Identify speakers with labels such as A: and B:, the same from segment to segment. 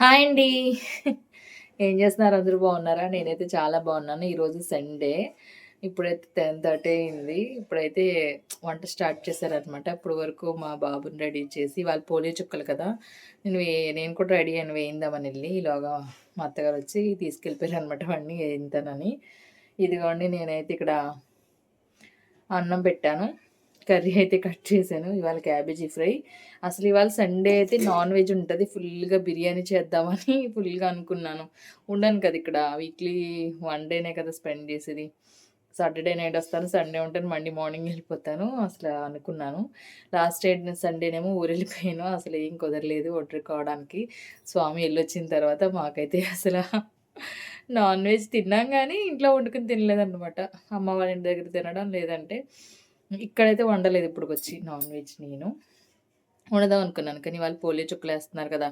A: Hi అండి. ఏం చేస్తున్నారు? అందరూ బాగున్నారా? నేనైతే చాలా బాగున్నాను. ఈరోజు సండే. ఇప్పుడైతే 10:30 అయింది. ఇప్పుడైతే వంట స్టార్ట్ చేశారనమాట. ఇప్పటి వరకు మా బాబుని రెడీ చేసి వాళ్ళు పోలియో చుక్కలు కదా! నేను వే నేను కూడా రెడీ అయ్యాను వేయిందామని వెళ్ళి ఈలోగా మా అత్తగారు వచ్చి తీసుకెళ్ళిపోయారనమాట వాడిని వేయింతానని. ఇదిగోండి నేనైతే ఇక్కడ అన్నం పెట్టాను. కర్రీ అయితే కట్ చేశాను. ఇవాళ క్యాబేజీ ఫ్రై. అసలు ఇవాళ సండే అయితే నాన్ వెజ్ ఉంటుంది ఫుల్‌గా బిర్యానీ చేద్దామని ఫుల్‌గా అనుకున్నాను. ఉండను కదా ఇక్కడ. వీక్లీ వన్ డేనే కదా స్పెండ్ చేసేది. సాటర్‌డే నైట్ వస్తాను. సండే ఉంటాను. మండే మార్నింగ్ వెళ్ళిపోతాను అసలు అనుకున్నాను. లాస్ట్ డేట్ సండేనేమో ఊరెళ్ళిపోయాను. అసలు ఏం కుదరలేదు వండుకోవడానికి. స్వామి వెళ్ళొచ్చిన తర్వాత మాకైతే అసలు నాన్ వెజ్ తిన్నాం కానీ ఇంట్లో వండుకొని తినలేదనమాట. అమ్మ వాళ్ళ ఇంటి దగ్గర తినడం లేదంటే ఇక్కడైతే వండలేదు ఇప్పుడు వచ్చి నాన్ వెజ్ నేను. వండదాం అనుకున్నాను. కానీ వాళ్ళు పోలియో చుక్కలు వేస్తున్నారు కదా!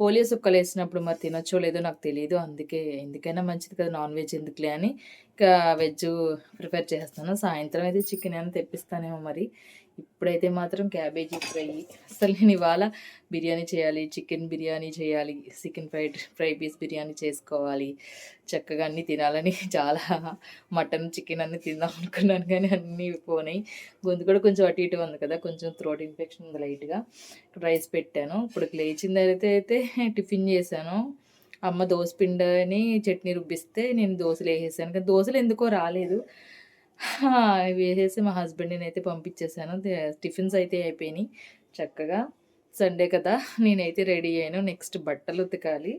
A: పోలియో చుక్కలేసినప్పుడు మరి తినొచ్చో లేదో నాకు తెలియదు అందుకే ఎందుకైనా మంచిది కదా! నాన్ వెజ్ ఎందుకులే అని ఇంకా వెజ్ ప్రిపేర్ చేస్తాను సాయంత్రం అయితే చికెన్ ఏమైనా తెప్పిస్తానేమో మరి. ఇప్పుడైతే మాత్రం క్యాబేజీ ఫ్రై. అసలు నేను ఇవాళ బిర్యానీ చేయాలి. చికెన్ బిర్యానీ చేయాలి. Chicken fried fry piece biryani చేసుకోవాలి. చక్కగా అన్నీ తినాలని చాలా మటన్, చికెన్ అన్నీ తిందాం అనుకున్నాను కానీ అన్నీ పోనాయి. గొంతు కూడా కొంచెం అటు ఇటు ఉంది కదా! కొంచెం థ్రోట్ ఇన్ఫెక్షన్ ఉంది లైట్‌గా. రైస్ పెట్టాను. ఇప్పుడు లేచిన తర్వాత అయితే టిఫిన్ చేశాను. అమ్మ దోస పిండిని చట్నీ రుబ్బిస్తే నేను దోసలేసేసాను. కానీ దోశలు ఎందుకో రాలేదు. వేసేసి మా హస్బెండ్‌నైతే పంపించేసాను. టిఫిన్స్ అయితే అయిపోయినాయి చక్కగా. సండే కదా! నేనైతే రెడీ అయ్యాను. నెక్స్ట్ బట్టలు ఉతకాలి.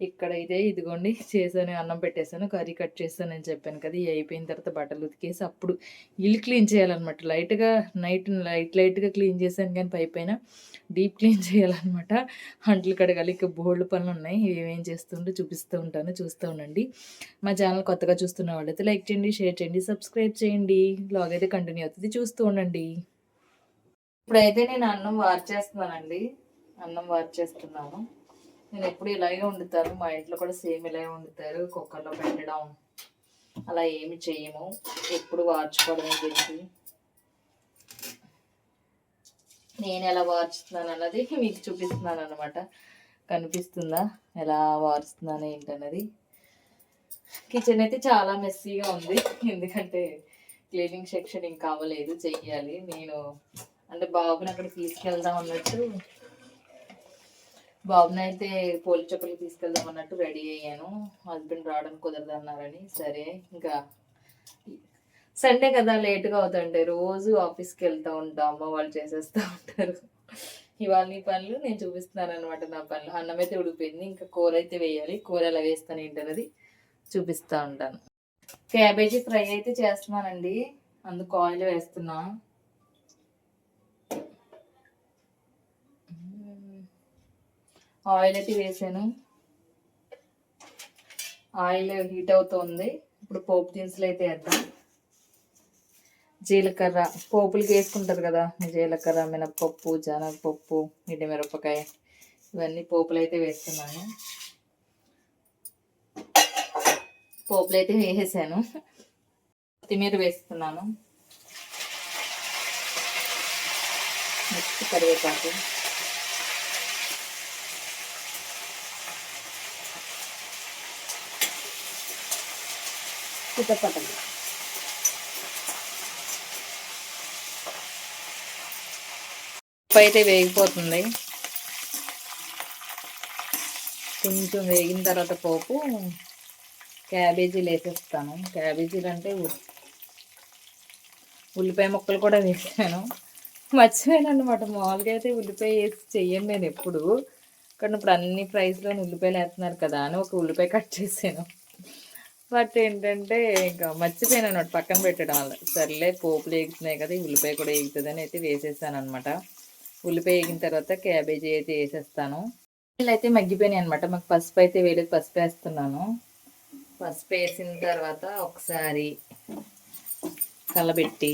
A: ఇక్కడైతే ఇదిగోండి చేశాను. అన్నం పెట్టేసాను. కర్రీ కట్ చేశానని చెప్పాను కదా! ఇవి అయిపోయిన తర్వాత బట్టలు ఉతికేసి అప్పుడు ఇల్లు క్లీన్ చేయాలన్నమాట లైట్‌గా నైట్ లైట్ లైట్‌గా క్లీన్ చేశాను కానీ పైపైన డీప్ క్లీన్ చేయాలన్నమాట అంట్లు కడగాలి. ఇక పనులు ఉన్నాయి ఏమేం చేస్తుంటే చూపిస్తూ ఉంటాను. చూస్తూ ఉండండి. మా ఛానల్ కొత్తగా చూస్తున్న వాళ్ళైతే లైక్ చేయండి, షేర్ చేయండి, సబ్స్క్రైబ్ చేయండి. వ్లాగ్ అయితే కంటిన్యూ అవుతుంది చూస్తూ ఉండండి. ఇప్పుడైతే నేను అన్నం వార్చేస్తున్నానండి. అన్నం వార్చేస్తున్నాను. నేను ఎప్పుడు ఇలాగే వండుతాను. మా ఇంట్లో కూడా సేమ్ ఇలాగే వండుతారు. కుక్కర్‌లో పెట్టడం అలా ఏమి చేయము ఎప్పుడు వార్చుకోవడమే ఎలా వార్చుతున్నాను అన్నది మీకు చూపిస్తున్నాను అనమాట కనిపిస్తుందా? ఎలా వారుస్తున్నాను ఏంటన్నది. కిచెన్ అయితే చాలా మెస్సీగా ఉంది. ఎందుకంటే క్లీనింగ్ సెక్షన్ ఇంకా అవ్వలేదు. చెయ్యాలి. నేను అంటే బాబుని అక్కడ తీసుకెళ్దాం అన్నట్టు బాబునైతే పోలియో చెప్పులు తీసుకెళ్దాం అన్నట్టు రెడీ అయ్యాను. హస్బెండ్ రావడం కుదరదు అన్నారని సరే ఇంకా సండే కదా! లేట్‌గా అవుతుంటాయి. రోజు ఆఫీస్‌కి వెళ్తూ ఉంటాం అమ్మ వాళ్ళు చేసేస్తూ ఉంటారు. ఇవాళ నీ పనులు నేను చూపిస్తున్నాననమాట నా పనులు. అన్నం అయితే ఉడిపోయింది ఇంకా కూర అయితే వేయాలి. కూర ఎలా వేస్తాను ఏంటన్నది చూపిస్తా ఉంటాను. క్యాబేజీ ఫ్రై అయితే చేస్తున్నానండి. అందుకు ఆయిల్ వేస్తున్నా. ఆయిల్ అయితే వేసాను. ఆయిల్ హీట్ అవుతుంది ఇప్పుడు పోపు దినుసులు అయితే వేద్దాం జీలకర్ర పోపులకి వేసుకుంటారు కదా! జీలకర్ర, మినపప్పు, శనగపప్పు, మిరపకాయ ఇవన్నీ పోపులు అయితే వేస్తున్నాను. పోపులు అయితే వేసేసాను. కొత్తిమీర వేస్తున్నాను. నెక్స్ట్ కరివేపాకు. చిటపటలు. పప్పు అయితే వేగిపోతుంది. కొంచెం వేగిన తర్వాత పోపు క్యాబేజీలు వేసేస్తాను. క్యాబేజీలు అంటే ఉల్లిపాయ ముక్కలు కూడా వేసాను. మర్చిపోయాననమాట. మామూలుగా అయితే ఉల్లిపాయ వేసి చెయ్యను నేను ఎప్పుడు. కానీ ఇప్పుడు అన్ని ప్రైస్లో ఉల్లిపాయలు వేస్తున్నారు కదా! అని ఒక ఉల్లిపాయ కట్ చేశాను. బట్ ఏంటంటే ఇంకా మర్చిపోయాను మర్చిపోయాననమాట పక్కన పెట్టడం వల్ల. సర్లే పోపులు వేగుతున్నాయి కదా! ఉల్లిపాయ కూడా ఏగుతదని అయితే వేసేసాను అనమాట ఉల్లిపాయ వేగిన తర్వాత క్యాబేజీ అయితే వేసేస్తాను. అయితే మగ్గిపోయినాయి అనమాట. మాకు పసుపు అయితే వేయలేదు. పసుపు వేస్తున్నాను. పసుపు వేసిన తర్వాత ఒకసారి కలబెట్టి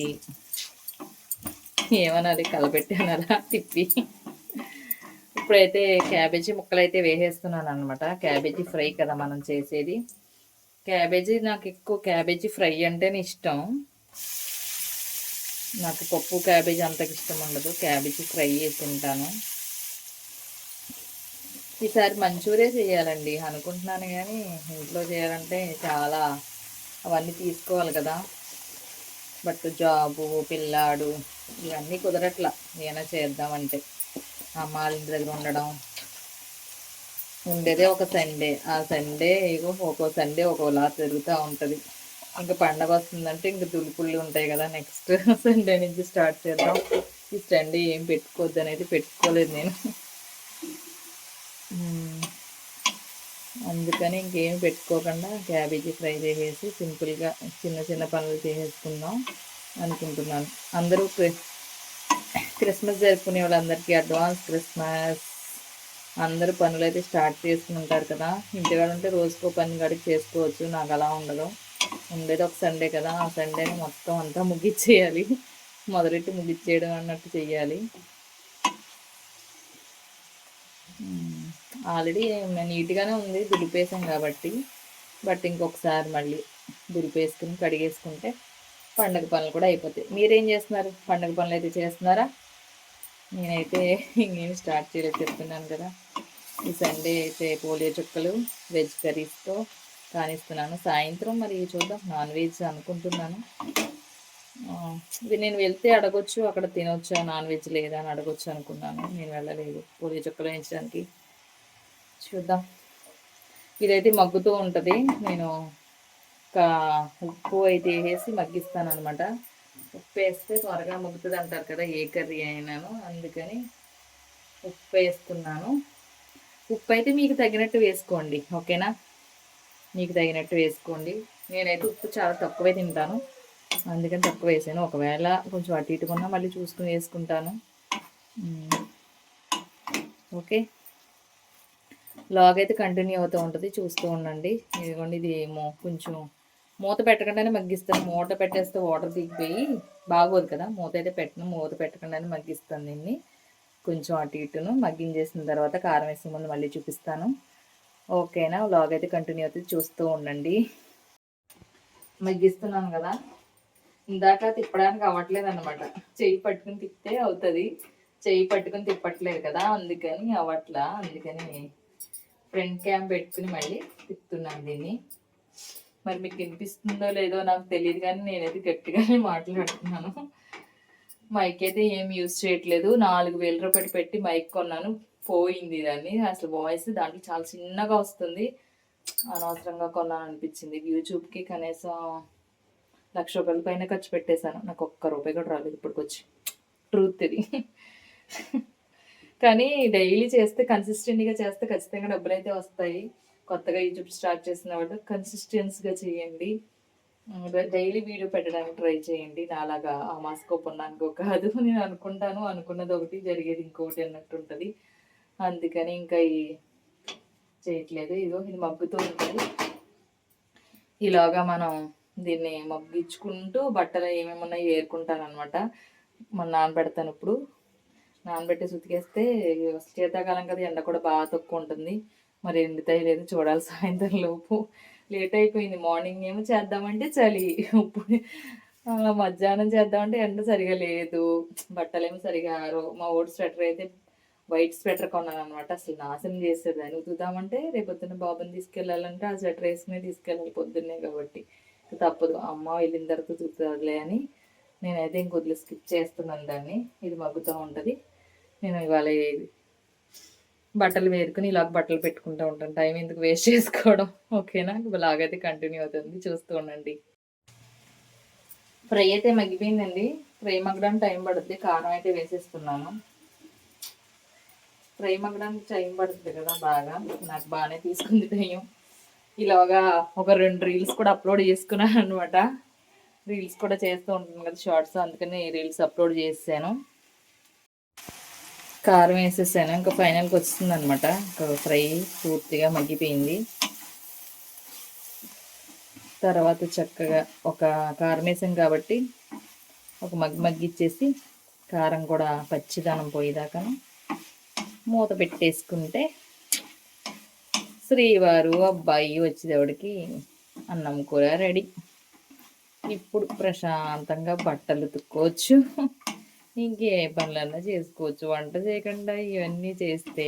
A: ఏమనాలి కలబెట్టి అనాలా తిప్పి ఇప్పుడైతే క్యాబేజీ ముక్కలు అయితే వేసేస్తున్నాను అనమాట. క్యాబేజీ ఫ్రై కదా మనం చేసేది. క్యాబేజీ నాకు ఎక్కువ క్యాబేజీ ఫ్రై అంటేనే ఇష్టం. నాకు పప్పు క్యాబేజీ అంతకు ఇష్టం ఉండదు. క్యాబేజీ ఫ్రై చేసి తింటాను. ఈసారి మంచూరియా చేయాలండి అనుకుంటున్నాను కానీ ఇంట్లో చేయాలంటే చాలా అవన్నీ తీసుకోవాలి కదా బట్ జాబు పిల్లాడు ఇవన్నీ కుదరట్లా ఏమైనా చేద్దామంటే అమ్మ వాళ్ళ ఇంటి దగ్గర ఉండడం ఉండేదే ఒక సండే ఆ సండే ఇగో ఒక్కో సండే ఒక్కోలా తిరుగుతూ ఉంటుంది. ఇంకా పండగ వస్తుందంటే ఇంకా తులుపుళ్ళు ఉంటాయి కదా నెక్స్ట్ సండే నుంచి స్టార్ట్ చేద్దాం. ఈ సండే ఏం పెట్టుకోవద్దు అనేది పెట్టుకోలేదు నేను. అందుకని ఇంకేం పెట్టుకోకుండా క్యాబేజీ ఫ్రై చేసేసి సింపుల్గా చిన్న చిన్న పనులు చేసేసుకుందాం అనుకుంటున్నాను. అందరూ క్రిస్మస్ జరుపుకునే వాళ్ళందరికీ అడ్వాన్స్ క్రిస్మస్ అందరూ పనులు అయితే స్టార్ట్ చేసుకుని ఉంటారు కదా. ఇంటికాడ ఉంటే రోజుకో పని గడికి చేసుకోవచ్చు. నాకు అలా ఉండదు. ఉండేది ఒక సండే కదా. ఆ సండేని మొత్తం అంతా ముగిచ్చేయాలి. మొదలెట్టి ముగిచ్చేయడం అన్నట్టు చెయ్యాలి. ఆల్రెడీ నీట్గానే ఉంది. దులిపేసాం కాబట్టి. బట్ ఇంకొకసారి మళ్ళీ దులిపేసుకుని కడిగేసుకుంటే పండగ పనులు కూడా అయిపోతాయి. మీరేం చేస్తున్నారు? పండగ పనులు అయితే చేస్తున్నారా? నేనైతే ఇంకేం స్టార్ట్ చేయలేదు చెప్తున్నాను కదా. ఈ సండే అయితే పోలియో చుక్కలు వెజ్ కర్రీస్తో కానిస్తున్నాను సాయంత్రం మరి చూద్దాం నాన్ వెజ్ అనుకుంటున్నాను. ఇది నేను వెళ్తే అడగొచ్చు అక్కడ తినొచ్చా నాన్ వెజ్ లేదా అని అడగొచ్చు అనుకున్నాను. నేను వెళ్ళలేదు పోలియో చుక్కలు వేయించడానికి. చూద్దాం. ఇదైతే మగ్గుతూ ఉంటుంది. నేను ఒక ఉప్పు అయితే వేసి మగ్గిస్తాను అనమాట ఉప్పు వేస్తే త్వరగా ముగ్గుతుంది అంటారు కదా ఏ కర్రీ అయినాను అందుకని ఉప్పు వేస్తున్నాను. ఉప్పు అయితే మీకు తగినట్టు వేసుకోండి ఓకేనా? మీకు తగినట్టు వేసుకోండి. నేనైతే ఉప్పు చాలా తక్కువే తింటాను అందుకని తక్కువ వేసాను. ఒకవేళ కొంచెం అటు ఇటుకున్నా మళ్ళీ చూసుకుని వేసుకుంటాను. ఓకే. లాగ్ అయితే కంటిన్యూ అవుతూ ఉంటుంది చూస్తూ ఉండండి. ఇదిగోండి ఇది ఏమో కొంచెం మూత పెట్టకుండానే మగ్గిస్తాను మూత పెట్టేస్తే వాటర్ దిగిపోయి బాగోదు కదా. మూత అయితే పెట్టను. మూత పెట్టకుండానే మగ్గిస్తాను దీన్ని. కొంచెం అటు ఇటును మగ్గించేసిన తర్వాత కారం వేసిన ముందు మళ్ళీ చూపిస్తాను. ఓకేనా? లాగ్ అయితే కంటిన్యూ అవుతుంది చూస్తూ ఉండండి. మగ్గిస్తున్నాను కదా. ఇందాక తిప్పడానికి అవ్వట్లేదు అనమాట చెయ్యి పట్టుకుని తిప్పితే అవుతుంది. చెయ్యి పట్టుకుని తిప్పట్లేదు కదా. అందుకని అవ్వట్లా. అందుకని ఫ్రంట్ క్యామ్ పెట్టుకుని మళ్ళీ తిప్పుతున్నాను దీన్ని. మరి మీకు వినిపిస్తుందో లేదో నాకు తెలియదు కానీ నేనైతే గట్టిగానే మాట్లాడుతున్నాను. మైక్ అయితే ఏం యూజ్ చేయట్లేదు. నాలుగు వేల రూపాయలు పెట్టి మైక్ కొన్నాను. పోయింది దాన్ని. అసలు వాయిస్ దాంట్లో చాలా చిన్నగా వస్తుంది. అనవసరంగా కొన్నాను అనిపించింది యూట్యూబ్కి కనీసం లక్ష రూపాయల పైన ఖర్చు పెట్టేశాను. నాకు ఒక్క రూపాయి కూడా రాలేదు ఇప్పటికొచ్చి. ట్రూత్ ఇది. కానీ డైలీ చేస్తే కన్సిస్టెంట్గా చేస్తే ఖచ్చితంగా డబ్బులు అయితే వస్తాయి. కొత్తగా యూట్యూబ్ స్టార్ట్ చేసిన వాళ్ళు కన్సిస్టెన్స్గా చేయండి. డైలీ వీడియో పెట్టడానికి ట్రై చేయండి. నాలాగా ఆ మాస్కోప్ ఉన్నానుకో కాదు. నేను అనుకుంటాను. అనుకున్నది ఒకటి జరిగేది ఇంకొకటి అన్నట్టు ఉంటుంది. అందుకని ఇంకా చేయట్లేదు. ఇదో ఇది మగ్గుతూ ఉంటుంది. ఇలాగా మనం దీన్ని మగ్గించుకుంటూ బట్టలు ఏమేమి ఉన్నాయో ఏరుకుంటాను అనమాట మన నానబెడతాను ఇప్పుడు. నానబెట్టి సుతికేస్తే శీతాకాలం కదా ఎండ కూడా బాగా తక్కువ ఉంటుంది. మరి ఎండుతాయి లేదో చూడాలి సాయంత్రం లోపు. లేట్ అయిపోయింది. మార్నింగ్ ఏమో చేద్దామంటే చలి. ఇప్పుడు మధ్యాహ్నం చేద్దామంటే ఎండ సరిగా లేదు. బట్టలు సరిగా ఆరు. మా ఓడి స్వెటర్ అయితే వైట్ స్వెటర్ కొన్నాను అనమాట అసలు నాశనం చేసేది దాన్ని ఉతుకుతామంటే రేపొద్దున బాబుని తీసుకెళ్ళాలంటే ఆ స్వెటర్ వేసుకునే తీసుకెళ్ళాలి పొద్దున్నే కాబట్టి. తప్పదు. అమ్మ వెళ్ళిన తర్వాత ఉతుకుతుందిలే అని నేనైతే ఇంకొద్దిగా స్కిప్ చేస్తున్నాను దాన్ని. ఇది మగ్గుతూ ఉంటుంది. నేను ఇవాళ బట్టలు వేరుకుని ఇలా బట్టలు పెట్టుకుంటూ ఉంటాను టైం ఎందుకు వేస్ట్ చేసుకోవడం? ఓకేనా లాగైతే కంటిన్యూ అవుతుంది. చూస్తూ ఉండండి. ఫ్రై అయితే మగ్గిపోయిందండి. ఫ్రై మగ్గడానికి టైం పడుతుంది కారం అయితే వేసేస్తున్నాను. ఫ్రై మగ్గడానికి టైం పడుతుంది కదా బాగా. నాకు బాగానే తీసుకుంది టైం ఇలాగా ఒక రెండు రీల్స్ కూడా అప్లోడ్ చేసుకున్నాను అనమాట రీల్స్ కూడా చేస్తూ ఉంటాను కదా షార్ట్స్ అందుకని రీల్స్ అప్లోడ్ చేసాను కారం వేసేసాను. ఇంకా ఫైనల్కి వస్తుంది అనమాట ఫ్రై పూర్తిగా మగ్గిపోయింది. తర్వాత చక్కగా ఒక కారం వేసాం కాబట్టి ఒక మగ్గి మగ్గిచ్చేసి కారం కూడా పచ్చిదనం పోయేదాకా మూత పెట్టేసుకుంటే శ్రీవారు అబ్బాయి వచ్చేదేవుడికి అన్నం కూర రెడీ. ఇప్పుడు ప్రశాంతంగా బట్టలు ఉతుక్కోవచ్చు. ఇంకే పనులన్నా చేసుకోవచ్చు. వంట చేయకుండా ఇవన్నీ చేస్తే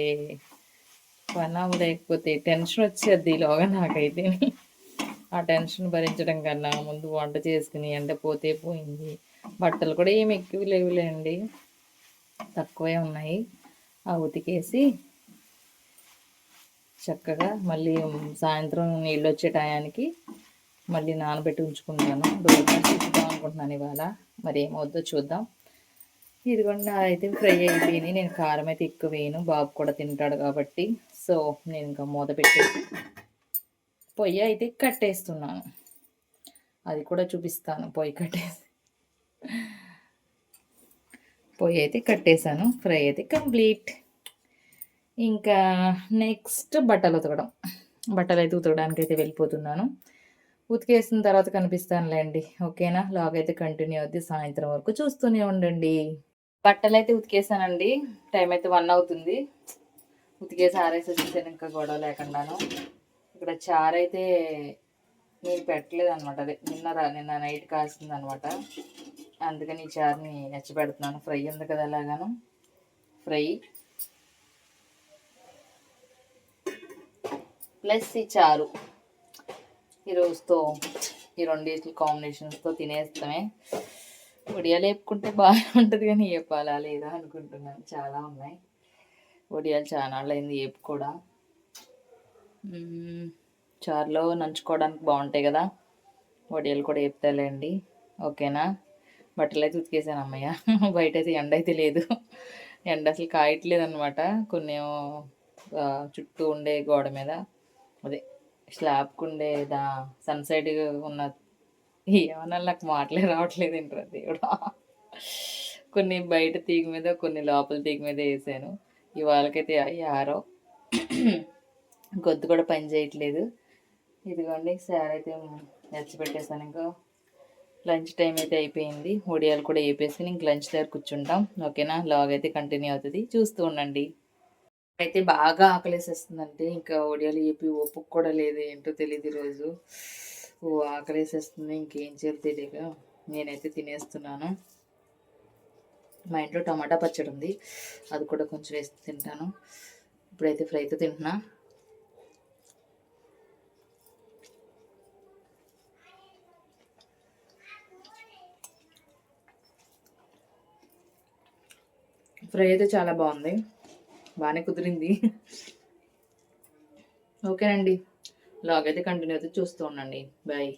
A: పని లేకపోతే టెన్షన్ వచ్చేది ఈలోగా నాకైతే. ఆ టెన్షన్ భరించడం కన్నా ముందు వంట చేసుకుని ఎండ పోతే పోయింది. బట్టలు కూడా ఏమి ఎక్కువ లేవులేండి. తక్కువే ఉన్నాయి. ఆ ఉతికేసి చక్కగా మళ్ళీ సాయంత్రం నీళ్ళు వచ్చే టయానికి మళ్ళీ నానబెట్టి ఉంచుకుంటాను. డోర్ అనుకుంటున్నాను ఇవాళ. మరి ఏమవుద్దో చూద్దాం. ఇదిగోండి అయితే ఫ్రై అయిపోయింది నేను కారం అయితే ఎక్కువ వేయను. బాబు కూడా తింటాడు కాబట్టి. సో నేను ఇంకా మూత పెట్టేసి పొయ్యి అయితే కట్టేస్తున్నాను. అది కూడా చూపిస్తాను. పొయ్యి కట్టేసి. పొయ్యి అయితే కట్టేశాను. ఫ్రై అయితే కంప్లీట్. ఇంకా నెక్స్ట్ బట్టలు ఉతకడం. బట్టలు అయితే ఉతకడానికి అయితే వెళ్ళిపోతున్నాను. ఉతికేసిన తర్వాత కనిపిస్తానులేండి. ఓకేనా? లాగ్ అయితే కంటిన్యూ అవుద్ది. సాయంత్రం వరకు చూస్తూనే ఉండండి. బట్టలు అయితే ఉతికేసానండి. టైం అయితే వన్ అవుతుంది. ఉతికేసి ఆరేసి వచ్చేసాను ఇంకా గొడవ లేకుండాను. ఇక్కడ చారు అయితే నేను పెట్టలేదు అనమాట అదే నిన్న నిన్న నైట్ కాసింది అనమాట అందుకని ఈ చారుని నచ్చి పెడుతున్నాను ఫ్రై ఉంది కదా ఎలాగాను? ఫ్రై. ప్లస్ ఈ చారు. ఈ రోజుతో ఈ రెండింటి కాంబినేషన్స్తో తినేస్తామే. వడియాలు వేపుకుంటే బాగా ఉంటుంది కానీ వేపాలా లేదా అనుకుంటున్నాను. చాలా ఉన్నాయి. వడియాలు చాలా అయింది వేపు కూడా చారులో నంచుకోవడానికి బాగుంటాయి కదా. వడియాలు కూడా వేపుతాలేండి ఓకేనా? బట్టలు అయితే ఉతికేసాను అమ్మయ్య. బయట అయితే ఎండ అయితే లేదు. ఎండ అసలు కాయట్లేదు అనమాట కొన్ని చుట్టూ ఉండే గోడ మీద. అదే స్లాబ్కి ఉండే దా సన్ సైడ్ ఉన్న ఏమన్నా నాకు మాటలే రావట్లేదు ఏంట్రా దేవుడా. కొన్ని బయట తీగ మీద కొన్ని లోపల తీగ మీద వేసాను. ఇవాళకైతే యారో గొద్దు కూడా పని చేయట్లేదు. ఇదిగోండి సార్ అయితే నచ్చి పెట్టేసాను ఇంకా లంచ్ టైం అయితే అయిపోయింది. ఒడియాలు కూడా వేపేసి ఇంక లంచ్ దగ్గర కూర్చుంటాం. ఓకేనా? లాగ్ అయితే కంటిన్యూ అవుతుంది. చూస్తూ ఉండండి. అయితే బాగా ఆకలేసేస్తుందంటే ఇంకా ఒడియాలు వేపి ఒప్పుకు కూడా లేదు ఏంటో తెలియదు ఈరోజు ఓ ఆకలేసేస్తుంది ఇంకేం చేయాలి తెలియక నేనైతే తినేస్తున్నాను. మా ఇంట్లో టమాటా పచ్చడి ఉంది అది కూడా కొంచెం వేసి తింటాను. ఇప్పుడైతే ఫ్రైతో తింటున్నా. ఫ్రై అయితే చాలా బాగుంది బాగానే కుదిరింది. ఓకేనండి. లాగైతే కంటిన్యూ అయితే చూస్తూ ఉండండి. బాయ్